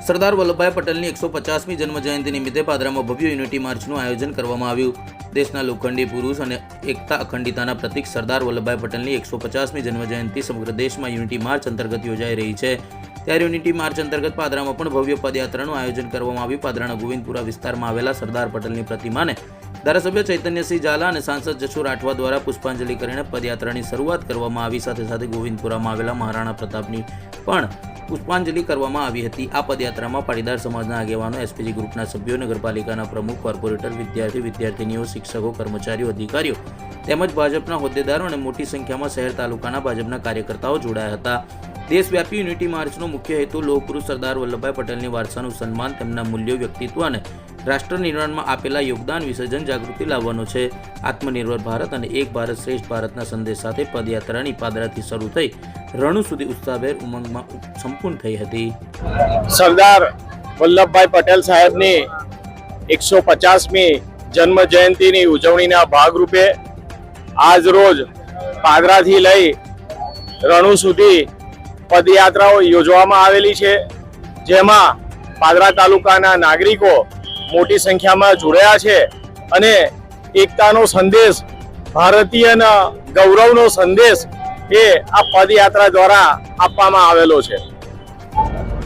સરદાર વલ્લભભાઈ પટેલની એકસો પચાસમી જન્મજયંતિ નિમિત્તે પાદરામાં ભવ્ય યુનિટી માર્ચનું આયોજન કરવામાં આવ્યું. દેશના લોખંડી પુરુષ અને એકતા અખંડિતાના પ્રતિક સરદાર વલ્લભભાઈ પટેલની એકસો પચાસમી જન્મજયંતિ સમગ્ર દેશમાં યુનિટી માર્ચ અંતર્ગત યોજાઈ રહી છે. ત્યારે યુનિટી માર્ચ અંતર્ગત પાદરામાં પણ ભવ્ય પદયાત્રાનું આયોજન કરવામાં આવ્યું. પાદરાના ગોવિંદપુરા વિસ્તારમાં આવેલા સરદાર પટેલની પ્રતિમાને ધારાસભ્ય ચૈતન્યસિંહ ઝાલા અને સાંસદ જશુ રાઠવા દ્વારા પુષ્પાંજલિ કરીને પદયાત્રાની શરૂઆત કરવામાં આવી. સાથે સાથે ગોવિંદપુરામાં આવેલા મહારાણા પ્રતાપની પણ પુષ્પાંજલિ કરવામાં આવી હતી. આ પદયાત્રામાં પાટીદાર સમાજના આગેવાનો, એસપીજી ગ્રુપના સભ્યો, નગરપાલિકાના પ્રમુખ, કોર્પોરેટર, વિદ્યાર્થી, વિદ્યાર્થીનીઓ, શિક્ષકો, કર્મચારીઓ, અધિકારીઓ તેમજ ભાજપના હોદ્દેદારો અને મોટી સંખ્યામાં શહેર તાલુકાના ભાજપના કાર્યકર્તાઓ જોડાયા હતા. દેશવ્યાપી યુનિટી માર્ચનો મુખ્ય હેતુ લોકપુરુષ સરદાર વલ્લભભાઈ પટેલની વારસાનું સન્માન, તેમના મૂલ્યો, વ્યક્તિત્વ અને રાષ્ટ્ર નિર્માણમાં આપેલા યોગદાન વિશે જનજાગૃતિ લાવવાનો છે. આત્મનિર્ભર ભારત અને એક ભારત શ્રેષ્ઠ ભારતના સંદેશ સાથે પદયાત્રાની પાદરાથી શરૂ થઈ રણુ સુધી ઉત્સાહભેર ઉમંગમાં સંપૂર્ણ થઈ હતી. સરદાર વલ્લભભાઈ પટેલ સાહેબની એકસો પચાસમી જન્મ જયંતિની ઉજવણીના ભાગરૂપે આજ રોજ પાદરાથી લઈ રણુ સુધી પદયાત્રાઓ યોજવામાં આવેલી છે. જેમાં પાદરા તાલુકાના નાગરિકો મોટી સંખ્યામાં જોડાયા છે અને એકતાનો સંદેશ, ભારતીયના ગૌરવનો સંદેશ એ આ પદયાત્રા દ્વારા આપવામાં આવેલો છે.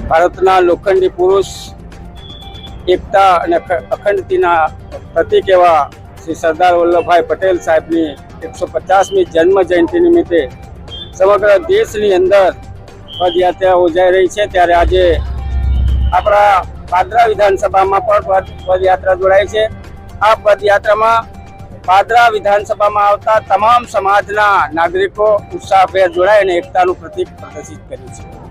ભારતના લોખંડી પુરુષ, એકતા અને અખંડતીના પ્રતિક એવા શ્રી સરદાર વલ્લભભાઈ પટેલ સાહેબની એકસો પચાસમી જન્મ જયંતિ નિમિત્તે સમગ્ર દેશની અંદર પદયાત્રા યોજાઈ રહી છે. ત્યારે આજે આપણા પાદરા વિધાનસભામાં પણ પદ, પદયાત્રા જોડાઈ છે. આ પદયાત્રામાં પાદરા વિધાનસભામાં આવતા તમામ સમાજના નાગરિકો ઉત્સાહભેર જોડાઈ અને એકતાનું પ્રતિક પ્રદર્શિત કર્યું છે.